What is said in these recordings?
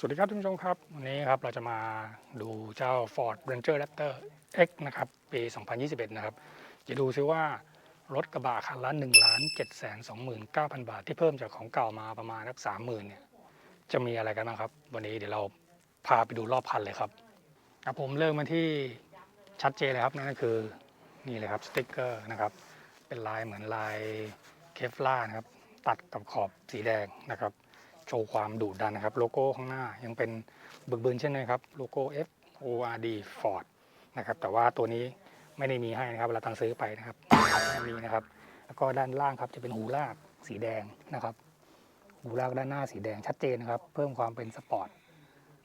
สวัสดีครับท่านผู้ชมครับ วันนี้ครับเราจะมาดูเจ้า Ford Ranger Raptor X นะครับปี 2021 นะครับ จะดูซิว่ารถกระบะคันละ1 7 2 9 0 0 0 บาท ที่เพิ่มจากของเก่ามาประมาณสัก30,000เนี่ยจะมีอะไรกันบ้างครับ วันนี้เดี๋ยวเราพาไปดูรอบคันเลยครับครับผมเริ่มมาที่ชัดเจนเลยครับนั่นก็คือนี่เลยครับสติ๊กเกอร์นะครับเป็นลายเหมือนลายเคฟล่านะครับตัดกับขอบสีแดงนะครับ โชว์ความดุดันนะครับ โลโก้ข้างหน้ายังเป็นบึกบึนเช่นนี้ครับโลโก้ F O R D Ford นะครับแต่ว่าตัวนี้ไม่ได้มีให้นะครับเวลาตังซื้อไปนะครับมีนะครับ แล้วก็ด้านล่างครับจะเป็นหูลากสีแดงนะครับ หูลากด้านหน้าสีแดงชัดเจนนะครับ เพิ่มความเป็นสปอร์ต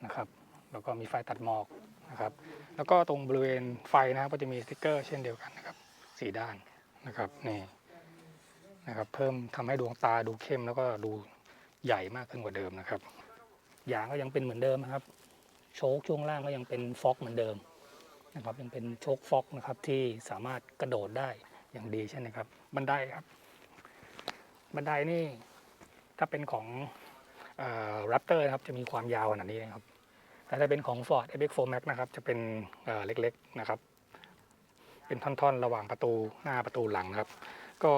นะครับแล้วก็มีไฟตัดหมอกนะครับ แล้วก็ตรงบริเวณไฟนะครับก็จะมีสติ๊กเกอร์เช่นเดียวกันนะครับสีด้านนะครับนี่นะครับ เพิ่มทำให้ดวงตาดูเข้มแล้วก็ดู ใหญ่มากขึ้นกว่าเดิมนะครับยางก็ยังเป็นเหมือนเดิมนะครับ โชคช่วงล่างก็ยังเป็นฟ็อกเหมือนเดิมนะครับยังเป็นโชคฟ็อกนะครับที่สามารถกระโดดได้อย่างดีใช่ไหมครับ บันไดครับ บันไดนี่ถ้าเป็นของแรปเตอร์นะครับจะมีความยาวขนาดนี้นะครับแต่ถ้าเป็นของ Ford f x 4 Max นะครับจะเป็นเเล็กๆนะครับ เป็นท่อนๆ ระหว่างประตูหน้าประตูหลังนะครับ ก็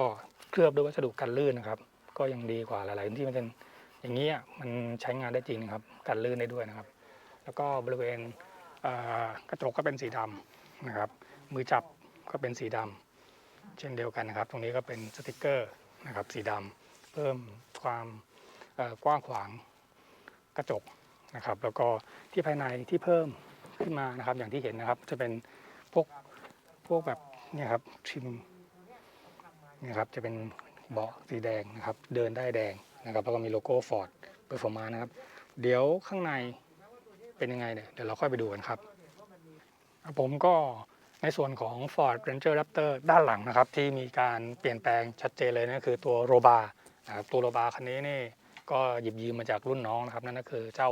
เคลือบด้วยวัสดุกันลื่นนะครับ ก็ยังดีกว่าหลายๆที่มันเป็น อย่างนี้มันใช้งานได้จริงครับกันลื่นได้ด้วยนะครับ แล้วก็บริเวณกระจกก็เป็นสีดำนะครับ มือจับก็เป็นสีดำเช่นเดียวกันนะครับ ตรงนี้ก็เป็นสติกเกอร์นะครับสีดำเพิ่มความกว้างขวางกระจกนะครับ แล้วก็ที่ภายในที่เพิ่มขึ้นมานะครับ อย่างที่เห็นนะครับ จะเป็นพวกพวกแบบเนี่ยครับชิมนี่ครับจะเป็นเบาะสีแดงนะครับ เดินได้แดง นะครับแล้วก็มีโลโก้ Ford Performance นะครับ เดี๋ยวข้างในเป็นยังไงเนี่ยเดี๋ยวเราค่อยไปดูกันครับ ผมก็ในส่วนของ Ford Ranger Raptor ด้านหลังนะครับ ที่มีการเปลี่ยนแปลงชัดเจนเลยนั่นคือตัวโรบานะครับตัวโรบาคันนี้นี่ก็หยิบยืมมาจากรุ่นน้องนะครับ นั่นก็คือเจ้า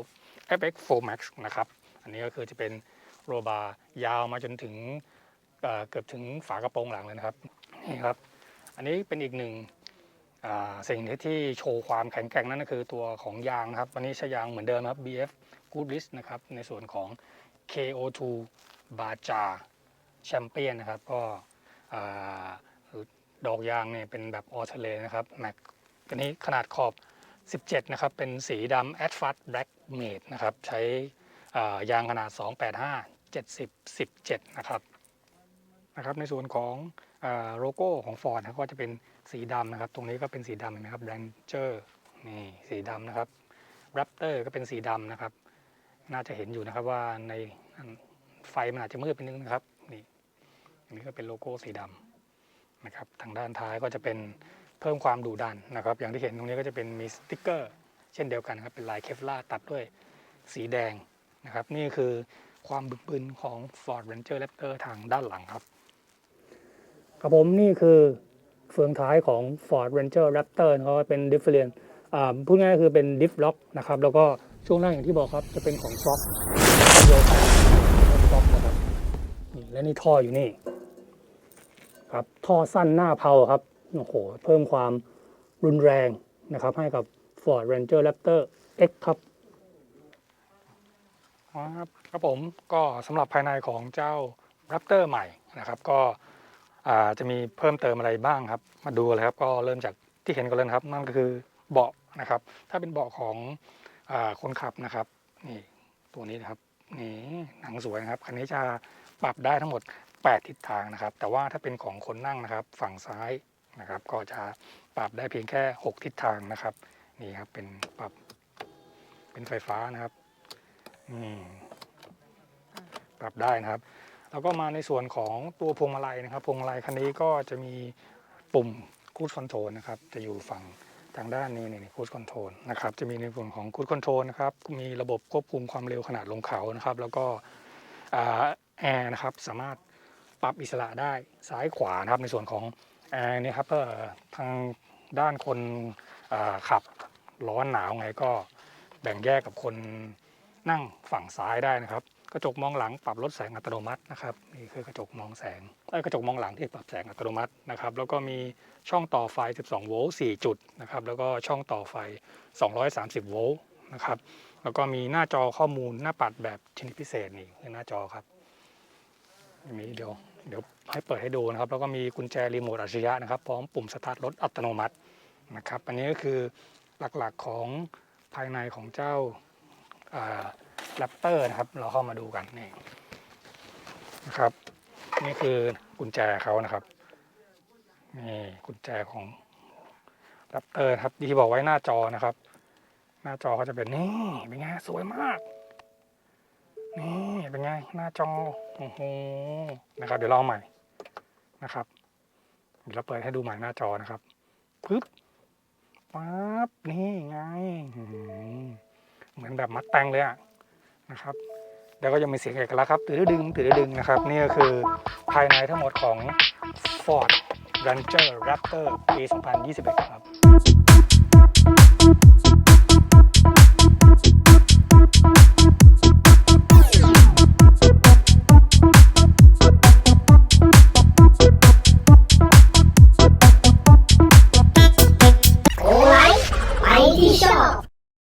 FX4 Max นะครับ อันนี้ก็คือจะเป็นโรบายาวมาจนถึงเกือบถึงฝากระโปรงหลังเลยนะครับนี่ครับ อันนี้เป็นอีกหนึ่ง สิ่งที่ที่โชว์ความแข็งแกร่งนั่นก็คือตัวของยางนะครับ วันนี้ใช้ยางเหมือนเดิมครับ BF Goodrich นะครับ ในส่วนของ KO2 Baja Champion นะครับ ก็ดอกยางเนี่ยเป็นแบบออเทเลนะครับแม็กตัวนี้ขนาดขอบ 17 นะครับ เป็นสีดำ a d f a t Black Made นะครับ ใช้ยางขนาด 285 70 17 นะครับนะครับ ในส่วนของ โลโก้ของ Ford นะก็จะเป็นสีดำนะครับ ตรงนี้ก็เป็นสีดำเห็นไหมครับแ Ranger นี่สีดำนะครับ Raptor ก็เป็นสีดำนะครับ น่าจะเห็นอยู่นะครับว่าในไฟมันอาจจะมืดไปนิดนึงนะครับนี่อันนี้ก็เป็นโลโก้สีดำนะครับทางด้านท้ายก็จะเป็นเพิ่มความดุดันนะครับ อย่างที่เห็นตรงนี้ก็จะเป็นมีสติ๊กเกอร์ เช่นเดียวกันนะครับเป็นลายเคฟล่าตัดด้วยสีแดงนะครับ นี่คือความบึกบึนของ Ford Ranger Raptor ทางด้านหลังครับ ครับผมนี่คือเฟืองท้ายของ Ford Ranger Raptor นะครับเป็น different อ่าพูดง่ายๆคือเป็น diff lock นะครับ แล้วก็ช่วงล่างอย่างที่บอกครับ จะเป็นของ Fox เดียวกันฟ็อกนะครับและนี่ท่ออยู่นี่ ครับท่อสั้นหน้าเพาครับโอ้โหเพิ่มความรุนแรงนะครับ ให้กับ Ford Ranger Raptor X ครับครับ ครับผมก็สำหรับภายในของเจ้า Raptor ใหม่นะครับ ก็ จะมีเพิ่มเติมอะไรบ้างครับ มาดูเลยครับก็เริ่มจากที่เห็นกันเลยครับนั่นก็คือเบาะนะครับ ถ้าเป็นเบาะของอคนขับนะครับนี่ตัวนี้นะครับนี่หนังสวยนะครับคันนี้จะปรับได้ทั้งหมด 8 ทิศทางนะครับ แต่ว่าถ้าเป็นของคนนั่งนะครับ ฝั่งซ้ายนะครับ ก็จะปรับได้เพียงแค่ 6 ทิศทางนะครับนี่ครับเป็นปรับเป็นไฟฟ้านะครับนี่ปรับได้นะครับ แล้วก็มาในส่วนของตัวพวงมาลัยนะครับพวงมาลัยคันนี้ก็จะมีปุ่มคูดคอนโทรลนะครับจะอยู่ฝั่งทางด้านนี้นี่คูดคอนโทรลนะครับจะมีในส่วนของคูดคอนโทรลนะครับมีระบบควบคุมความเร็วขนาดลงเขานะครับ แล้วก็แอร์นะครับสามารถปรับอิสระได้ซ้ายขวานะครับในส่วนของแอร์นี่ครับเอ่อทางด้านคนขับร้อนหนาวไงก็แบ่งแยกกับคนนั่งฝั่งซ้ายได้นะครับ กระจกมองหลังปรับลดแสงอัตโนมัตินะครับนี่คือกระจกมองแสงเอ้กระจกมองหลังที่ปรับแสงอัตโนมัตินะครับแล้วก็มีช่องต่อไฟ 12 โวลต์ 4 จุดนะครับแล้วก็ช่องต่อไฟ 230 โวลต์นะครับแล้วก็มีหน้าจอข้อมูลหน้าปัดแบบชนิดพิเศษนี่คือหน้าจอครับมีเดี๋ยวเดี๋ยวให้เปิดให้ดูนะครับ แล้วก็มีกุญแจรีโมทอัจฉริยะนะครับพร้อมปุ่มสตาร์ทรถอัตโนมัตินะครับอันนี้ก็คือหลักๆของภายในของเจ้า แรปเตอร์นะครับ เราเข้ามาดูกันนี่นะครับ นี่คือกุญแจเขานะครับนี่กุญแจของแรปเตอร์ครับที่บอกไว้หน้าจอนะครับ หน้าจอเขาจะเป็นนี่เป็นไงสวยมาก นี่เป็นไงหน้าจอโอ้โหนะครับ เดี๋ยวลองใหม่นะครับเดี๋ยวเราเปิดให้ดูใหม่หน้าจอนะครับปึ๊บปั๊บนี่ไงเหมือนแบบมัดแตงเลยอะ นะครับแล้วก็ยังมีเสียงเอกลักษณ์ครับตื่นดึงตื่นดึงนะครับนี่ก็คือภายในทั้งหมดของ Ford Ranger Raptor ปี 2021 ครับ